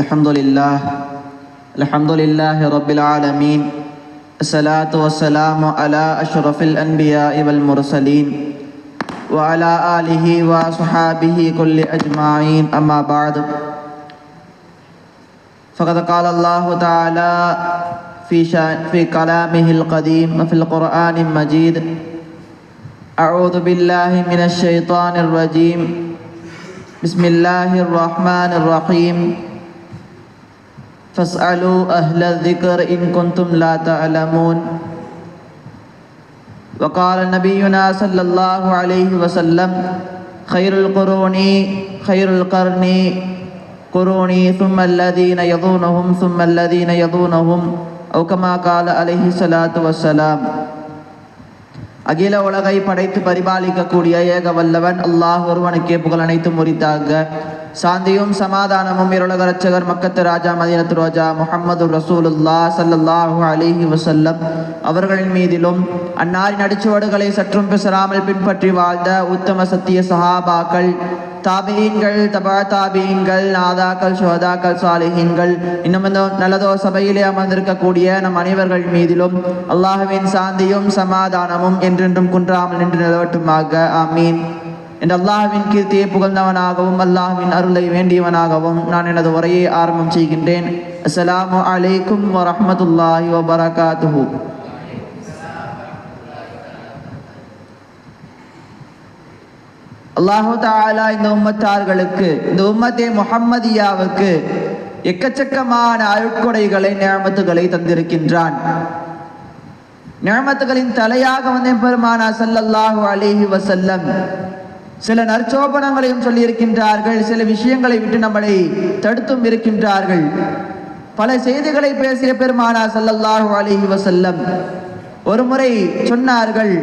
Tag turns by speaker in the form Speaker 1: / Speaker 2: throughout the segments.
Speaker 1: الحمد لله الحمد لله رب العالمين الصلاة والسلام على أشرف الأنبياء والمرسلين وعلى آله وصحابه كل أجمعين أما بعد. فقد قال الله تعالى في في كلامه القديم وفي القرآن المجيد أعوذ بالله من الشيطان الرجيم بسم الله الرحمن الرحيم فاسألوا أهل الذكر إن كنتم لا تعلمون وقال نبينا صلى الله عليه وسلم خير القرون خير القرن قروني ثم الذين يضونهم ثم الذين يضونهم أو كما قال عليه الصلاة والسلام அகில உலகை படைத்து பரிபாலிக்கக்கூடிய ஏக வல்லவன் அல்லாஹ் ஒருவனுக்கே புகழ் அனைத்தும் முறித்தாக சாந்தியும் சமாதானமும் இருளக ரட்சகர் மக்கத்து ராஜா மதினத்து ரோஜா முகமது ரசூலுல்லா சல்லல்லாஹு அலிஹி வசல்லம் அவர்களின் மீதிலும் அன்னாரின் அடிச்சுவடுகளை சற்றும் பிசராமல் பின்பற்றி வாழ்ந்த உத்தம சத்திய சஹாபாக்கள் தாபியீன்கள் தபா தாபீன்கள் நாதாக்கள் சோதாக்கள் சாலிஹீன்கள் இன்னும் இந்த நல்லதோ சபையிலே அமர்ந்திருக்கக்கூடிய நம் அனைவர்கள் மீதிலும் அல்லாஹுவின் சாந்தியும் சமாதானமும் என்றென்றும் குன்றாமல் நின்று நிலவட்டுமாக. ஆமீன். என்ற அல்லாஹ்வின் கீர்த்தியை புகழ்ந்தவனாகவும் அல்லாஹ்வின் அருளை வேண்டியவனாகவும் நான் எனது உரையை ஆரம்பம் செய்கின்றேன் அஸ்லாம் அலைக்கும் வரமத்துல்லாஹி வபரகாத்துஹு அல்லாஹு தாலா இந்த உம்மத்தார்களுக்கு இந்த உம்மத்தே முஹம்மதியாவுக்கு எக்கச்சக்கமான அருட்கொடைகளை நியமத்துகளை தந்திருக்கின்றான் நியமத்துகளின் தலையாக வந்த பெருமானா சல்லல்லாஹு அலேஹி வசல்லம் சில நற்சோபனங்களையும் சொல்லியிருக்கின்றார்கள் சில விஷயங்களை விட்டு நம்மளை தடுத்தும் இருக்கின்றார்கள். பல செய்திகளை பேசிய பெருமானா சல்லல்லாஹு அலி வசல்லம் ஒரு முறை சொன்னார்கள்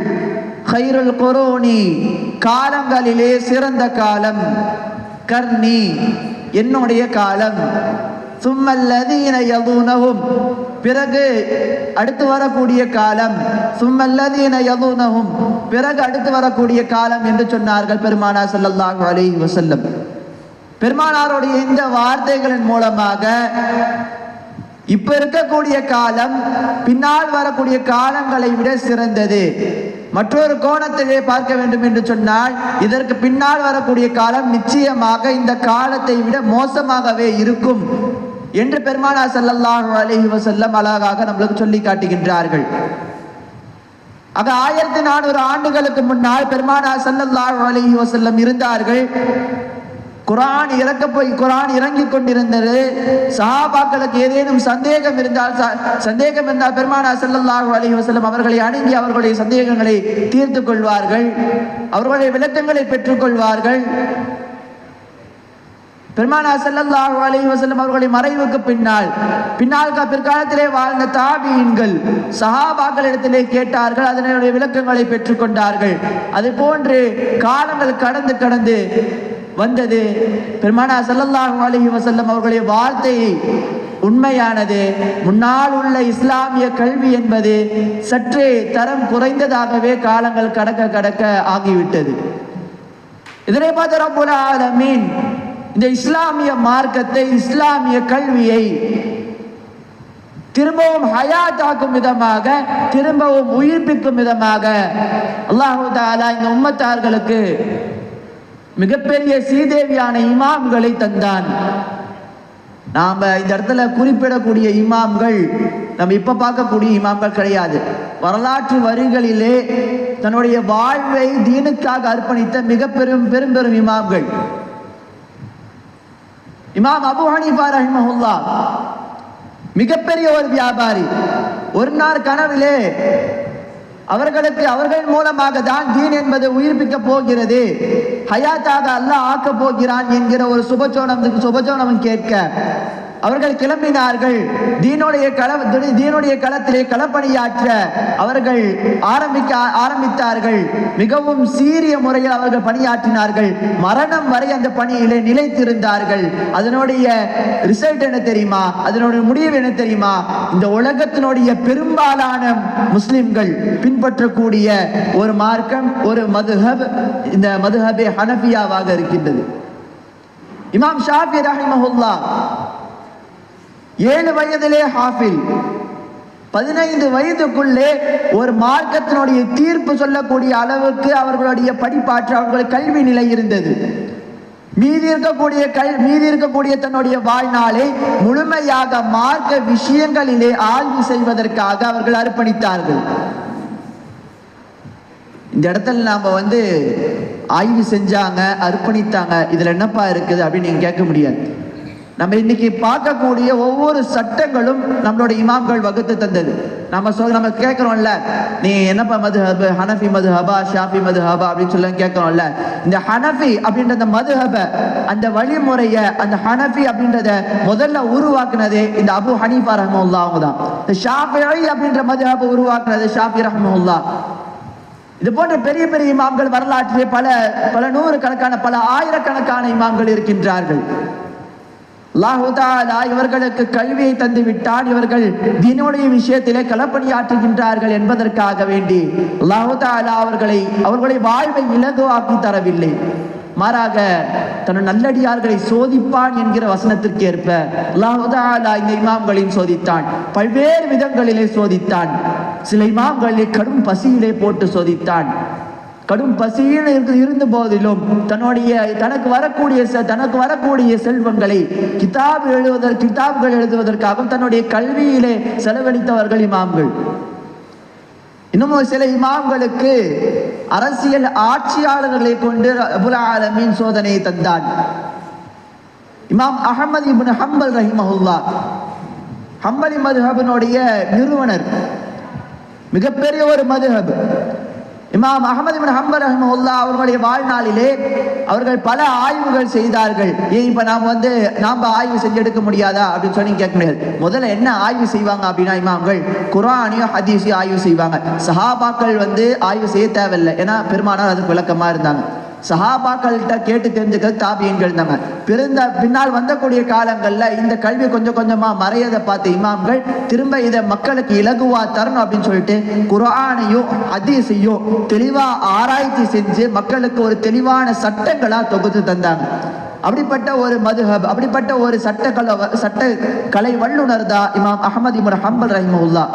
Speaker 1: ஹைருல் கொரோனி காலங்களிலே சிறந்த காலம் கர்ணி என்னுடைய காலம். சும்மல்லதீன யதுனவும் பிறகு அடுத்து வரக்கூடிய காலம் சும்மல்லதீன யதுனவும் பிறகு அடுத்து வரக்கூடிய காலம் என்று சொன்னார்கள் பெருமானா ஸல்லல்லாஹு அலைஹி வசல்லம் பெருமானாருடைய இந்த வார்த்தைகளின் மூலமாக இப்ப இருக்கக்கூடிய காலம் பின்னால் வரக்கூடிய காலங்களை விட சிறந்தது. மற்றொரு கோணத்திலே பார்க்க வேண்டும் என்று சொன்னால் இதற்கு பின்னால் வரக்கூடிய காலம் நிச்சயமாக இந்த காலத்தை விட மோசமாகவே இருக்கும் என்று பெருமானா ஸல்லல்லாஹு அலஹி வசல்லம் அழகாக நம்மளுக்கு சொல்லி காட்டுகின்றார்கள். ஆக ஆயிரத்தி நானூறு ஆண்டுகளுக்கு முன்னால் பெருமானா ஸல்லல்லாஹு அலஹி வசல்லம் இருந்தார்கள். குரான் இறக்க போய் குரான் இறங்கி கொண்டிருந்தது. சஹாபாக்களுக்கு ஏதேனும் சந்தேகம் இருந்தால் ச- சந்தேகம் இருந்தால் பெருமானா செல்லல்லாஹு அலி வசலம் அவர்களை அணுகி அவர்களுடைய சந்தேகங்களை தீர்த்து கொள்வார்கள். அவர்களுடைய விளக்கங்களை பெற்றுக்கொள்வார்கள் பெருமானா செல்லல்லாஹு அலி வசலம் அவர்களுடைய மறைவுக்கு பின்னால் பின்னால் கா- பிற்காலத்திலே வாழ்ந்த தாபியின்கள் சஹாபாக்களிடத்திலே கேட்டார்கள் அதனுடைய விளக்கங்களை பெற்றுக்கொண்டார்கள் அது போன்று காலங்கள் கடந்து கடந்து வந்தது. பெருமானா ஸல்லல்லாஹு அலஹி வசல்லம் அவர்களுடைய வார்த்தை உண்மையானது. முன்னால் உள்ள இஸ்லாமிய கல்வி என்பது சற்றே தரம் குறைந்ததாகவே காலங்கள் கடக்க கடக்க ஆகிவிட்டது. இதனை பார்த்த ரப்புல் ஆலமீன் இந்த இஸ்லாமிய மார்க்கத்தை இஸ்லாமிய கல்வியை திரும்பவும் ஹயாத்தாக்கும் விதமாக திரும்பவும் உயிர்ப்பிக்கும் விதமாக அல்லாஹு தாலா இந்த உம்மத்தார்களுக்கு மிகப்பெரிய சீதேவியான இமாம்களை தந்தான். நாம் இந்த இடத்துல குறிப்பிடக்கூடிய இமாம்கள் நம்ம இப்போ பார்க்கக்கூடிய இமாம்கள் கிடையாது. வரலாற்று வரிகளிலே தன்னுடைய வாழ்வை தீனுக்காக அர்ப்பணித்த மிக பெரும் பெரும் பெரும் இமாம்கள். இமாம் அபு ஹனீஃபா ரஹ்மஹுல்லா மிகப்பெரிய ஒரு வியாபாரி. ஒரு நாள் கனவிலே அவர்களுக்கு அவர்கள் மூலமாக தான் தீன் என்பது உயிர்ப்பிக்க போகிறது. ஹயாத்தாக அல்லாஹ் ஆக்க போகிறான் என்கிற ஒரு சுபச்சோனம் சுபச்சோனம் கேட்க. அவர்கள் கிளம்பினார்கள். தீனுடைய கள தீனுடைய களத்திலே களப்பணியாற்ற அவர்கள் ஆரம்பிக்க ஆரம்பித்தார்கள். மிகவும் சீரிய முறையில் அவர்கள் பணியாற்றினார்கள். மரணம் வரை அந்த பணியிலே நிலைத்திருந்தார்கள். அதனுடைய ரிசல்ட் என்ன தெரியுமா? அதனுடைய முடிவு என்ன தெரியுமா? இந்த உலகத்தினுடைய பெரும்பாலான முஸ்லிம்கள் பின்பற்றக்கூடிய ஒரு மார்க்கம் ஒரு மதுஹப் இந்த மதுஹபே ஹனபியாவாக இருக்கின்றது. இமாம் ஷாஃபி ரஹிமஹுல்லா ஏழு வயதிலே ஹாஃபில். பதினைந்து வயதுக்குள்ளே ஒரு மார்க்கத்தினுடைய தீர்ப்பு சொல்லக்கூடிய அளவுக்கு அவர்களுடைய படிப்பாற்று அவர்களுடைய கல்வி நிலை இருந்தது. மீதி இருக்கக்கூடிய கல் மீதி இருக்கக்கூடிய தன்னுடைய வாழ்நாளை முழுமையாக மார்க்க விஷயங்களிலே ஆய்வு செய்வதற்காக அவர்கள் அர்ப்பணித்தார்கள். இந்த இடத்துல நாம் வந்து ஆய்வு செஞ்சாங்க அர்ப்பணித்தாங்க. இதில் என்னப்பா இருக்குது அப்படின்னு நீங்கள் கேட்க முடியாது. நம்ம இன்னைக்கு பார்க்கக்கூடிய ஒவ்வொரு சட்டங்களும் நம்மளோட இமாம்கள் வகுத்து தந்தது. நம்ம சொல் நம்ம கேட்குறோம்ல நீ என்னப்பா மது ஹபு ஹனஃபி மது ஹபா ஷாஃபி மது ஹபா அப்படின்னு சொல்லி கேட்குறோம்ல. இந்த ஹனஃபி அப்படின்ற அந்த மது ஹப அந்த வழிமுறையை அந்த ஹனஃபி அப்படின்றத முதல்ல உருவாக்குனதே இந்த அபு ஹனீஃபா ரஹமுல்லா அவங்க தான். இந்த ஷாஃபி அப்படின்ற மது உருவாக்குனது ஷாஃபி ரஹமுல்லா இது போன்ற பெரிய பெரிய இமாம்கள் வரலாற்றிலே பல பல நூறு கணக்கான பல ஆயிரக்கணக்கான இமாம்கள் இருக்கின்றார்கள். அல்லாஹு இவர்களுக்கு கல்வியை தந்து விட்டால் இவர்கள் தினுடைய விஷயத்திலே களப்பணியாற்றுகின்றார்கள் என்பதற்காக வேண்டி அல்லாஹு அவர்களை அவர்களுடைய வாழ்வை இலகுவாக்கி தரவில்லை. மாறாக தன் நல்லடியார்களை சோதிப்பான் என்கிற வசனத்திற்கு ஏற்ப அல்லாஹு இந்த இமாம்களையும் சோதித்தான். பல்வேறு விதங்களிலே சோதித்தான். சில இமாம்களை கடும் பசியிலே போட்டு சோதித்தான். கடும் பசியில் இருந்து இருந்த போதிலும் தன்னுடைய தனக்கு வரக்கூடிய செ- தனக்கு வரக்கூடிய செல்வங்களை கிதாப் எழுதுவதற்கு கிதாப்கள் எழுதுவதற்காகவும் தன்னுடைய கல்வியிலே செலவழித்தவர்கள் இமாம்கள். இன்னமும் சில இமாம்களுக்கு அரசியல் ஆட்சியாளர்களை கொண்டு அபுல் ஆலமின் சோதனையை தந்தான். இமாம் அகமது இபின் ஹம்பல் ரஹிமஹுல்லா ஹம்பலி மதுஹபினுடைய நிறுவனர். மிகப்பெரிய ஒரு மதுஹப். இமாம் அகமது இப்னு ஹம்பல் ரஹிமஹுல்லா அவர்களுடைய வாழ்நாளிலே அவர்கள் பல ஆய்வுகள் செய்தார்கள். ஏன் இப்ப நாம் வந்து நாம ஆய்வு செஞ்சு எடுக்க முடியாதா? அப்படின்னு சொல்லி கேட்க முடியாது. முதல்ல என்ன ஆய்வு செய்வாங்க அப்படின்னா இமாம்கள்? குரானையும் ஹதீஸையும் ஆய்வு செய்வாங்க. சஹாபாக்கள் வந்து ஆய்வு செய்ய தேவையில்லை. ஏன்னா பெருமானார் அதுக்கு விளக்கமா இருந்தாங்க. சஹாபாக்கள்கிட்ட கேட்டு தெரிஞ்சுக்கிறது தாபியன்கள் நம்ம. பிறந்த பின்னால் வந்தக்கூடிய காலங்களில் இந்த கல்வி கொஞ்சம் கொஞ்சமா மறையதை பார்த்த இமாம்கள் திரும்ப இதை மக்களுக்கு இலகுவா தரணும் அப்படின்னு சொல்லிட்டு குர்ஆனையும் அதிசையும் தெளிவா ஆராய்ச்சி செஞ்சு மக்களுக்கு ஒரு தெளிவான சட்டங்களா தொகுத்து தந்தாங்க. அப்படிப்பட்ட ஒரு மதுஹப் அப்படிப்பட்ட ஒரு சட்டக்கலை சட்ட கலை வல்லுநர் தான் இமாம் அகமது இமர் ஹம்பல் ரஹிமுல்லா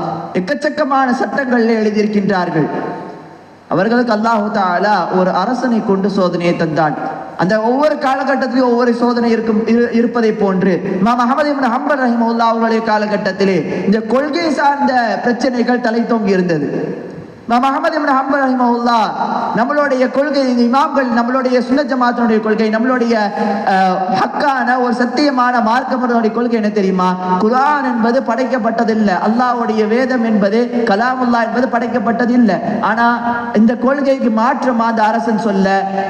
Speaker 1: எக்கச்சக்கமான சட்டங்களில் எழுதியிருக்கின்றார்கள். அவர்களுக்கு அல்லாஹு தாலா ஒரு அரசனை கொண்டு சோதனையை தந்தான். அந்த ஒவ்வொரு காலகட்டத்திலும் ஒவ்வொரு சோதனை இருக்கும் இரு- இருப்பதை போன்று இமாம் அகமது இப்னு ஹம்பல் ரஹிமஹுல்லா அவர்களுடைய காலகட்டத்திலே இந்த கொள்கை சார்ந்த பிரச்சனைகள் தலை தோங்கி இருந்தது. இமாம் அகமது இப்னு ஹம்பல் ரஹிமஹுல்லா நம்மளுடைய கொள்கை இந்த இமாம்கள் நம்மளுடைய சுன்ன ஜமாத்தினுடைய கொள்கை நம்மளுடைய ஹக்கான ஒரு சத்தியமான மார்க்கமனுடைய கொள்கை என்ன தெரியுமா? குரான் என்பது படைக்கப்பட்டதில்லை. அல்லாஹ்வுடைய வேதம் என்பது கலாமுல்லா என்பது படைக்கப்பட்டது இல்லை ஆனா இந்த கொள்கைக்கு மாற்றமா அந்த அரசன் சொல்ல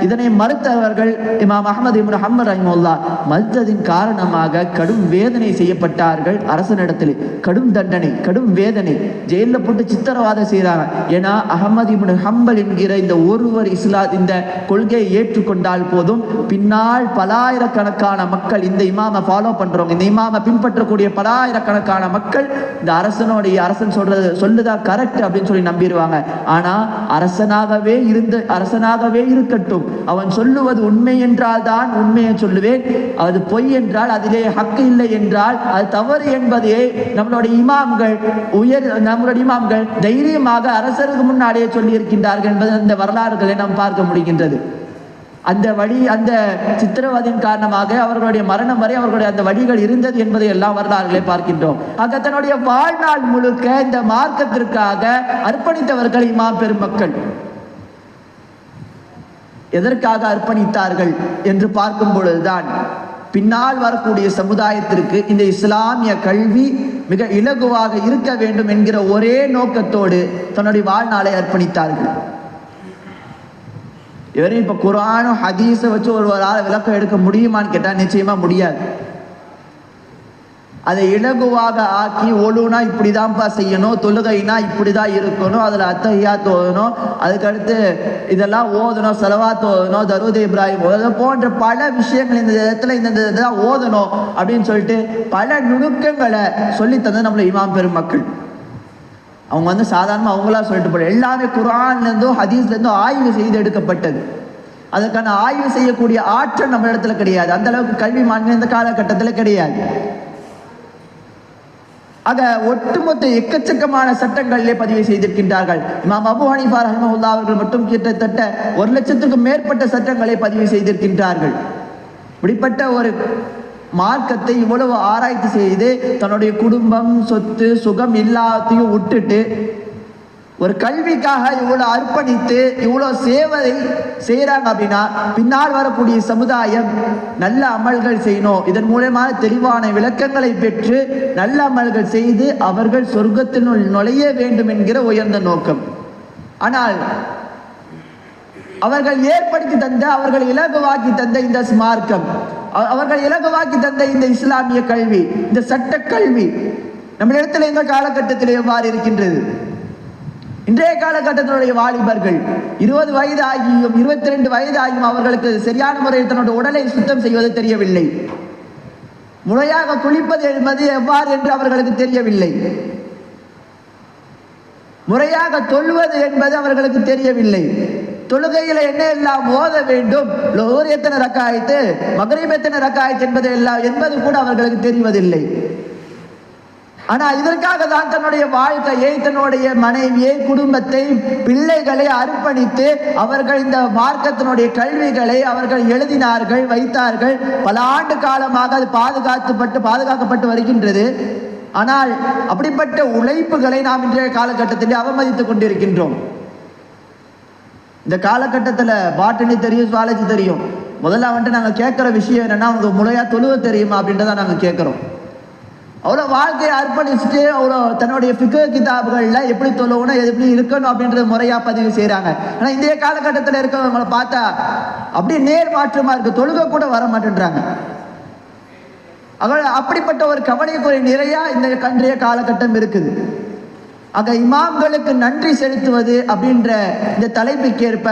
Speaker 1: இதனை மறுத்தவர்கள் இமாம் அகமது இப்னு ஹம்பல் ரஹிமஹுல்லா மறுத்ததின் காரணமாக கடும் வேதனை செய்யப்பட்டார்கள் அரசனிடத்தில். கடும் தண்டனை கடும் வேதனை. ஜெயிலில் போட்டு சித்திரவாதம் செய்கிறாங்க ஏன்னா அகமது இப்னு ஹம்பல் என்கிற இந்த ஒருவர் இஸ்லா இந்த கொள்கையை ஏற்றுக்கொண்டால் போதும். பின்னால் பலாயிரக்கணக்கான மக்கள் இந்த இமாமை ஃபாலோ பண்றவங்க இந்த இமாமை பின்பற்றக்கூடிய பலாயிரக்கணக்கான மக்கள் இந்த அரசனுடைய அரசன் சொல்றது சொல்லுதா கரெக்ட் அப்படின்னு சொல்லி நம்பிடுவாங்க. ஆனா அரசனாகவே இருந்து அரசனாகவே இருக்கட்டும். அவன் சொல்லுவது உண்மை என்றால் தான் உண்மையை சொல்லுவேன். அது பொய் என்றால் அதிலே ஹக்கு இல்லை என்றால் அது தவறு என்பதையே நம்மளுடைய இமாம்கள் உயர் நம்மளுடைய இமாம்கள் தைரியமாக அரசர் அரசருக்கு முன்னாடியே சொல்லி இருக்கின்றார்கள் என்பது அந்த வரலாறுகளை நாம் பார்க்க முடிகின்றது. அந்த வழி அந்த சித்திரவதையின் காரணமாக அவர்களுடைய மரணம் வரை அவர்களுடைய அந்த வழிகள் இருந்தது என்பதை எல்லாம் வரலாறுகளை பார்க்கின்றோம். ஆக தன்னுடைய வாழ்நாள் முழுக்க இந்த மார்க்கத்திற்காக அர்ப்பணித்தவர்கள் இமாம் பெருமக்கள். எதற்காக அர்ப்பணித்தார்கள் என்று பார்க்கும் பொழுதுதான் பின்னால் வரக்கூடிய சமுதாயத்திற்கு இந்த இஸ்லாமிய கல்வி மிக இலகுவாக இருக்க வேண்டும் என்கிற ஒரே நோக்கத்தோடு தன்னுடைய வாழ்நாளை அர்ப்பணித்தார்கள். இவரையும் இப்ப குரானும் ஹதீஸை வச்சு ஒருவரால் விளக்கம் எடுக்க முடியுமான்னு கேட்டால் நிச்சயமா முடியாது. அதை இலகுவாக ஆக்கி ஒழுனா இப்படிதான்ப்பா செய்யணும் தொழுகைனா இப்படிதான் இருக்கணும் அதுல அத்தகையா தோதணும் அதுக்கடுத்து இதெல்லாம் ஓதணும் செலவா தோதணும் தருவது இப்ராஹிம் ஓதணும் போன்ற பல விஷயங்கள் இந்த இடத்துல இந்த இந்த இதெல்லாம் ஓதணும் அப்படின்னு சொல்லிட்டு பல நுணுக்கங்களை சொல்லி தந்தது நம்மள இமாம் பெருமக்கள் அவங்க வந்து சாதாரணமாக அவங்களா சொல்லிட்டு போல எல்லாமே குரான்லேருந்தும் ஹதீஸ்லேருந்தும் ஆய்வு செய்து எடுக்கப்பட்டது. அதற்கான ஆய்வு செய்யக்கூடிய ஆற்றல் நம்ம இடத்துல கிடையாது. அந்த அளவுக்கு கல்வி மாநில இந்த காலகட்டத்தில் கிடையாது. ஆக ஒட்டுமொத்த எக்கச்சக்கமான சட்டங்களிலே பதிவு செய்திருக்கின்றார்கள். இமாம் அபு ஹனீஃபா ரஹ்மஹுல்லா அவர்கள் மட்டும் கிட்டத்தட்ட ஒரு லட்சத்துக்கும் மேற்பட்ட சட்டங்களை பதிவு செய்திருக்கின்றார்கள். இப்படிப்பட்ட ஒரு மார்க்கத்தை இவ்வளவு ஆராய்ச்சி செய்து தன்னுடைய குடும்பம் சொத்து சுகம் எல்லாத்தையும் விட்டுட்டு ஒரு கல்விக்காக இவ்வளோ அர்ப்பணித்து இவ்வளோ சேவை செய்கிறாங்க அப்படின்னா பின்னால் வரக்கூடிய சமுதாயம் நல்ல அமல்கள் செய்யணும். இதன் மூலமாக தெளிவான விளக்கங்களை பெற்று நல்ல அமல்கள் செய்து அவர்கள் சொர்க்கத்தினுள் நுழைய வேண்டும் என்கிற உயர்ந்த நோக்கம். ஆனால் அவர்கள் ஏற்படுத்தி தந்த அவர்கள் இலகுவாக்கி தந்த இந்த மார்க்கம் அவர்கள் இலகுவாக்கி தந்த இந்த இஸ்லாமிய கல்வி இந்த சட்ட கல்வி நம்மளிடத்தில் இந்த காலகட்டத்தில் எவ்வாறு இருக்கின்றது? இன்றைய காலகட்டத்தினுடைய வாலிபர்கள் இருபது வயது ஆகியும் இருபத்தி ரெண்டு வயது ஆகியும் அவர்களுக்கு சரியான முறையில் தன்னுடைய உடலை சுத்தம் செய்வது தெரியவில்லை. முறையாக குளிப்பது என்பது எவ்வாறு என்று அவர்களுக்கு தெரியவில்லை. முறையாக தொழுவது என்பது அவர்களுக்கு தெரியவில்லை. தொழுகையில என்ன எல்லாம் ஓத வேண்டும்? லோர் எத்தனை ரக்காயத்து மகரீப் எத்தனை ரக்காயத்து என்பது எல்லாம் என்பது கூட அவர்களுக்கு தெரிவதில்லை. ஆனால் இதற்காக தான் தன்னுடைய வாழ்க்கையை தன்னுடைய மனைவியை குடும்பத்தை பிள்ளைகளை அர்ப்பணித்து அவர்கள் இந்த மார்க்கத்தினுடைய கல்விகளை அவர்கள் எழுதினார்கள் வைத்தார்கள். பல ஆண்டு காலமாக அது பாதுகாத்துப்பட்டு பாதுகாக்கப்பட்டு வருகின்றது. ஆனால் அப்படிப்பட்ட உழைப்புகளை நாம் இன்றைய காலகட்டத்தில் அவமதித்துக் கொண்டிருக்கின்றோம். இந்த காலகட்டத்தில் பாட்டனி தெரியும் சுவாலஜி தெரியும். முதல்ல வந்துட்டு நாங்கள் கேட்குற விஷயம் என்னென்னா அவங்க முறையாக தொழுவ தெரியுமா அப்படின்றத நாங்கள் கேட்குறோம். அவ்வளோ வாழ்க்கையை அர்ப்பணிச்சுட்டு அவரோ தன்னுடைய ஃபிகர் கிதாபுகளில் எப்படி தொழுவணும் எப்படி இருக்கணும் அப்படின்றது முறையாக பதிவு செய்கிறாங்க ஆனால் இந்திய காலகட்டத்தில் இருக்கிறவங்களை பார்த்தா அப்படியே நேர் மாற்றமாக இருக்குது தொழுக கூட வர மாட்டேன்றாங்க. அவள் அப்படிப்பட்ட ஒரு கவலைக்குறை நிறையா இந்த கன்றைய காலகட்டம் இருக்குது. ஆக இமாம்களுக்கு நன்றி செலுத்துவது அப்படின்ற இந்த தலைப்புக்கேற்ப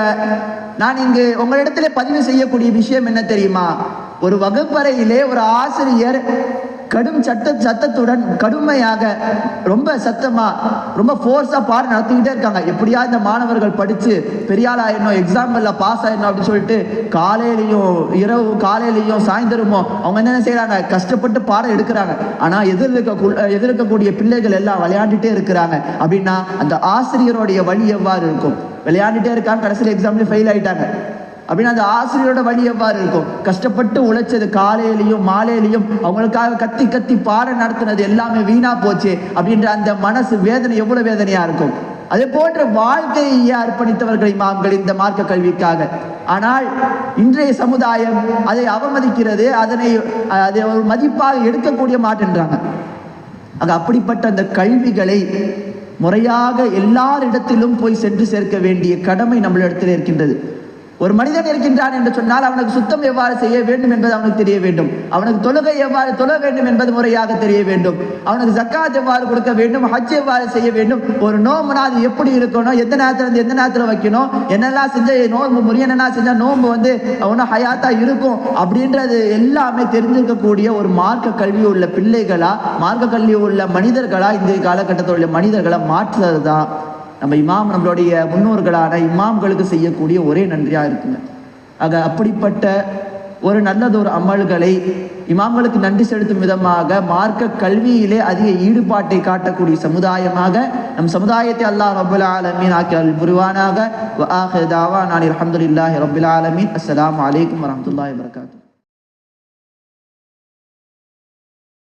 Speaker 1: நான் இங்கு உங்களிடத்தில் பதிவு செய்யக்கூடிய விஷயம் என்ன தெரியுமா? ஒரு வகுப்பறையிலே ஒரு ஆசிரியர் கடும் சட்ட சத்தத்துடன் கடுமையாக ரொம்ப சத்தமா ரொம்ப ஃபோர்ஸா பாடம் நடத்திக்கிட்டே இருக்காங்க. எப்படியா இந்த மாணவர்கள் படிச்சு பெரிய ஆயிடணும் எக்ஸாம்பிள்ல பாஸ் ஆயிடணும் அப்படின்னு சொல்லிட்டு காலையிலையும் இரவு காலையிலையும் சாயந்தரமும் அவங்க என்னென்ன செய்கிறாங்க கஷ்டப்பட்டு பாடம் எடுக்கிறாங்க. ஆனா எதிர்க்க எதிர்க்கக்கூடிய பிள்ளைகள் எல்லாம் விளையாண்டுட்டே இருக்கிறாங்க. அப்படின்னா அந்த ஆசிரியருடைய வழி எவ்வாறு இருக்கும்? விளையாண்டுட்டே இருக்காங்க கடைசியில் எக்ஸாம்லேயும் ஃபெயில் ஆயிட்டாங்க. அப்படின்னா அந்த ஆசிரியரோட வழி எவ்வாறு இருக்கும்? கஷ்டப்பட்டு உழைச்சது காலையிலையும் மாலையிலையும் அவங்களுக்காக கத்தி கத்தி பாடம் நடத்தினது எல்லாமே வீணா போச்சு அப்படின்ற அந்த மனசு வேதனை எவ்வளவு வேதனையா இருக்கும்? அதே போன்ற வாழ்க்கையை அர்ப்பணித்தவர்களை இமாம்கள் இந்த மார்க்க கல்விக்காக? ஆனால் இன்றைய சமுதாயம் அதை அவமதிக்கிறது அதனை அதை ஒரு மதிப்பாக எடுக்கக்கூடிய மாட்டேன்றாங்க. ஆக அப்படிப்பட்ட அந்த கல்விகளை முறையாக எல்லாரிடத்திலும் போய் சென்று சேர்க்க வேண்டிய கடமை நம்மளிடத்தில் இருக்கின்றது. ஒரு மனிதன் இருக்கின்றான் என்று சொன்னால் அவனுக்கு சுத்தம் எவ்வாறு செய்ய வேண்டும் என்பது அவனுக்கு தெரிய வேண்டும். அவனுக்கு தொழுகை எவ்வாறு தொழ வேண்டும் என்பது முறையாக தெரிய வேண்டும். அவனுக்கு ஜக்காத் எவ்வாறு கொடுக்க வேண்டும் ஹஜ் எவ்வாறு செய்ய வேண்டும் ஒரு நோம்புனா அது எப்படி இருக்கணும் எந்த நேரத்தில் இருந்து எந்த நேரத்தில் வைக்கணும் என்னெல்லாம் செஞ்ச நோன்பு முறிய என்னென்ன செஞ்சா நோன்பு வந்து ஒன்றும் ஹயாத்தா இருக்கும் அப்படின்றது எல்லாமே தெரிஞ்சிருக்கக்கூடிய ஒரு மார்க்க கல்வி உள்ள பிள்ளைகளா மார்க்க கல்வி உள்ள மனிதர்களா இந்த காலகட்டத்தில் உள்ள மனிதர்களை மாற்றுறது தான் நம்ம இமாம் நம்மளுடைய முன்னோர்களான இமாம்களுக்கு செய்யக்கூடிய ஒரே நன்றியாக இருக்குங்க. ஆக அப்படிப்பட்ட ஒரு நல்லதொரு அமல்களை இமாம்களுக்கு நன்றி செலுத்தும் விதமாக மார்க்க கல்வியிலே அதிக ஈடுபாட்டை காட்டக்கூடிய சமுதாயமாக நம் சமுதாயத்தை அல்லாஹ் ரபுல் ஆலமீன் ஆக்கி அல் புரிவானாக. தாவா நான் அலமதுல்லாஹி ரபுல் ஆலமீன். அஸ்லாம் வலைக்கம் வரமத்துல்லாஹி வரகாத்து